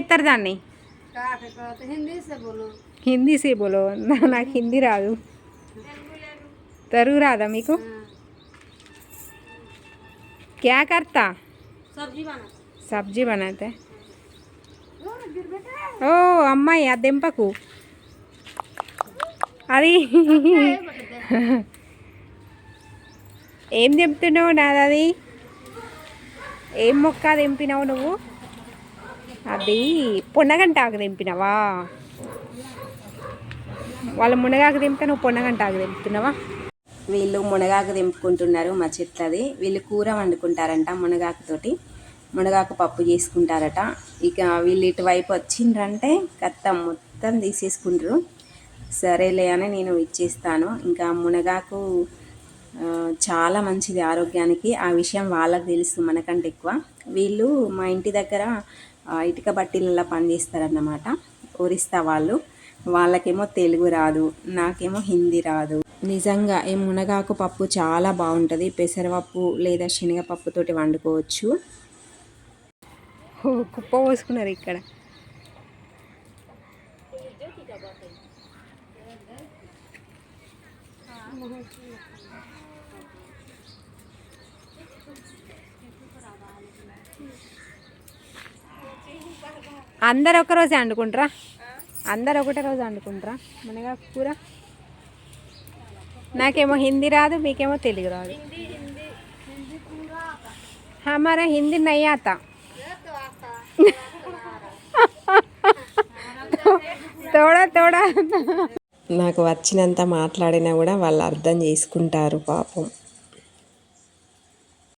ఎత్తారు దాన్ని? హిందీ సే బోలో. నాకు హిందీ రాదు. తెలుగు రాదా మీకు? క్యా కర్తా? సబ్జీ బనాతే. ఓ అమ్మాయి ఆ దెంపకు. అది. ఏం చెప్తున్నావు నాదది? అది ఏం మొక్క తెంపినావు నువ్వు? అది పొన్నగంటాకు తెంపినవా? వాళ్ళ మునగాకు తెంపితే నువ్వు పొన్నగంటాకు తెంపుతున్నావా? వీళ్ళు మునగాకు తెంపుకుంటున్నారు మా చెట్లది. వీళ్ళు కూర వండుకుంటారంట మునగాకుతోటి. మునగాకు పప్పు చేసుకుంటారట. ఇక వీళ్ళు ఇటువైపు వచ్చిండ్రంటే కత్తం మొత్తం తీసేసుకుంటారు. సరేలే అని నేను ఇచ్చేస్తాను. ఇంకా మునగాకు చాలా మంచిది ఆరోగ్యానికి. ఆ విషయం వాళ్ళకి తెలుసు మనకంటే ఎక్కువ. వీళ్ళు మా ఇంటి దగ్గర ఇటుక బట్టీలలో పనిచేస్తారన్నమాట. ఒరిస్తా వాళ్ళు. వాళ్ళకేమో తెలుగు రాదు నాకేమో హిందీ రాదు. నిజంగా ఈ మునగాకు పప్పు చాలా బాగుంటుంది. పెసరపప్పు లేదా శనగపప్పుతోటి వండుకోవచ్చు. కుప్ప పోసుకున్నారు ఇక్కడ. అందరు ఒక రోజే వండుకుంటారా అందరు ఒకటే రోజు వండుకుంటారా మనగా కూర నాకేమో హిందీ రాదు మీకేమో తెలుగు రాదు हमारा हिंदी नहीं आता తోడా తోడా నాకు వచ్చినంత మాట్లాడినా కూడా వాళ్ళు అర్థం చేసుకుంటారు పాపం.